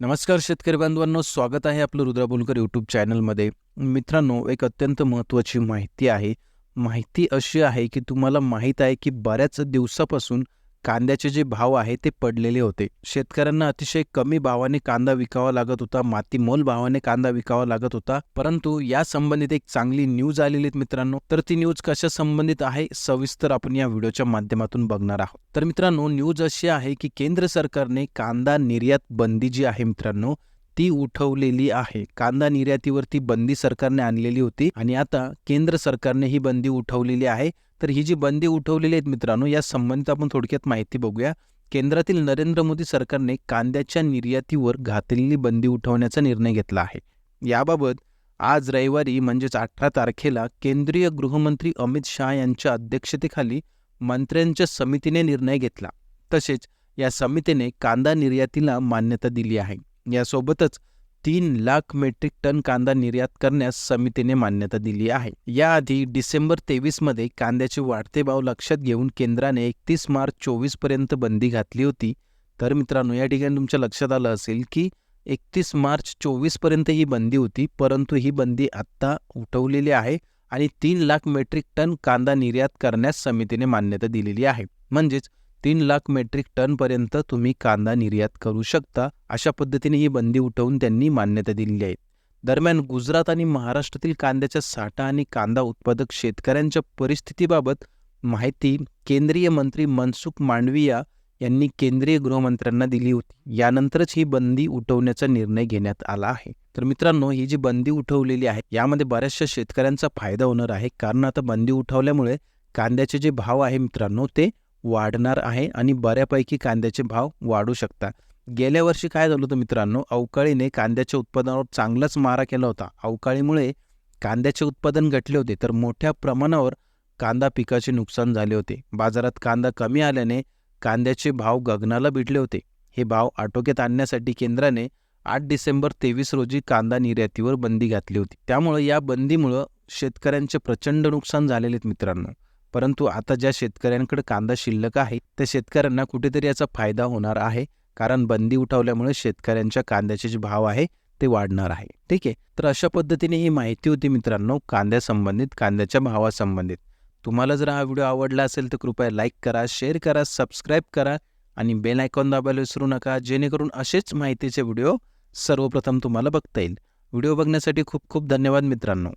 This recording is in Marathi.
नमस्कार शेतकरी बांधवांनो स्वागत आहे आपलं रुद्रा बोलकर यूट्यूब चॅनलमध्ये मित्रांनो एक अत्यंत महत्त्वाची माहिती आहे. माहिती अशी आहे की तुम्हाला माहीत आहे की बऱ्याच दिवसापासून कांद्याचे जे भाव आहे ते पडलेले होते. शेतकऱ्यांना अतिशय कमी भावाने कांदा विकावा लागत होता मातीमोल भावाने कांदा विकावा लागत होता. परंतु या संबंधित एक चांगली न्यूज आलेली आहेत मित्रांनो. तर ती न्यूज कशा संबंधित आहे सविस्तर आपण या व्हिडिओच्या माध्यमातून बघणार आहोत. तर मित्रांनो न्यूज अशी आहे की केंद्र सरकारने कांदा निर्यात बंदी जी आहे मित्रांनो ती उठवलेली आहे. कांदा निर्यातीवरती बंदी सरकारने आणलेली होती आणि आता केंद्र सरकारने ही बंदी उठवलेली आहे. तर ही जी बंदी उठवलेली आहेत मित्रांनो या संबंधित आपण थोडक्यात माहिती बघूया. केंद्रातील नरेंद्र मोदी सरकारने कांद्याच्या निर्यातीवर घातलेली बंदी उठवण्याचा निर्णय घेतला आहे. याबाबत आज रविवारी म्हणजेच अठरा तारखेला केंद्रीय गृहमंत्री अमित शहा यांच्या अध्यक्षतेखाली मंत्र्यांच्या समितीने निर्णय घेतला. तसेच या समितीने कांदा निर्यातीला मान्यता दिली आहे. यासोबतच तीन लाख मेट्रिक टन कांदा निर्यात करण्यास समितीने मान्यता दिली आहे. याआधी डिसेंबर तेवीसमध्ये कांद्याचे वाढते भाव लक्षात घेऊन केंद्राने एकतीस मार्च चोवीसपर्यंत बंदी घातली होती. तर मित्रांनो या ठिकाणी तुमच्या लक्षात आलं असेल की एकतीस मार्च चोवीसपर्यंत ही बंदी होती परंतु ही बंदी आत्ता उठवलेली आहे आणि तीन लाख मेट्रिक टन कांदा निर्यात करण्यास समितीने मान्यता दिलेली आहे. म्हणजेच तीन लाख मेट्रिक टनपर्यंत तुम्ही कांदा निर्यात करू शकता अशा पद्धतीने ही बंदी उठवून त्यांनी मान्यता दिलेली आहे. दरम्यान गुजरात आणि महाराष्ट्रातील कांद्याचा साठा आणि कांदा उत्पादक शेतकऱ्यांच्या परिस्थितीबाबत माहिती केंद्रीय मंत्री मनसुख मांडविया यांनी केंद्रीय गृहमंत्र्यांना दिली होती. यानंतरच ही बंदी उठवण्याचा निर्णय घेण्यात आला आहे. तर मित्रांनो ही जी बंदी उठवलेली आहे यामध्ये बऱ्याचशा शेतकऱ्यांचा फायदा होणार आहे. कारण आता बंदी उठवल्यामुळे कांद्याचे जे भाव आहे मित्रांनो ते वाढणार आहे आणि बऱ्यापैकी कांद्याचे भाव वाढू शकतात. गेल्या वर्षी काय झालं होतं मित्रांनो? अवकाळीने कांद्याच्या उत्पादनावर चांगलाच मारा केला होता. अवकाळीमुळे कांद्याचे उत्पादन घटले होते तर मोठ्या प्रमाणावर कांदा पिकाचे नुकसान झाले होते. बाजारात कांदा कमी आल्याने कांद्याचे भाव गगनाला भिडले होते. हे भाव आटोक्यात आणण्यासाठी केंद्राने आठ डिसेंबर तेवीस रोजी कांदा निर्यातीवर बंदी घातली होती. त्यामुळे या बंदीमुळं शेतकऱ्यांचे प्रचंड नुकसान झालेले आहेत मित्रांनो. परंतु आता ज्या शेतकऱ्यांकडे कांदा शिल्लक आहे त्या शेतकऱ्यांना कुठेतरी याचा फायदा होणार आहे. कारण बंदी उठवल्यामुळे शेतकऱ्यांच्या कांद्याचे जे भाव आहे ते वाढणार आहे. ठीक आहे? तर अशा पद्धतीने ही माहिती होती मित्रांनो कांद्यासंबंधित कांद्याच्या भावासंबंधित तुम्हाला जर हा व्हिडिओ आवडला असेल तर कृपया लाईक करा शेअर करा सबस्क्राईब करा आणि बेल आयकॉन दाबायला विसरू नका. जेणेकरून असेच माहितीचे व्हिडिओ सर्वप्रथम तुम्हाला बघता येईल. व्हिडिओ बघण्यासाठी खूप खूप धन्यवाद मित्रांनो.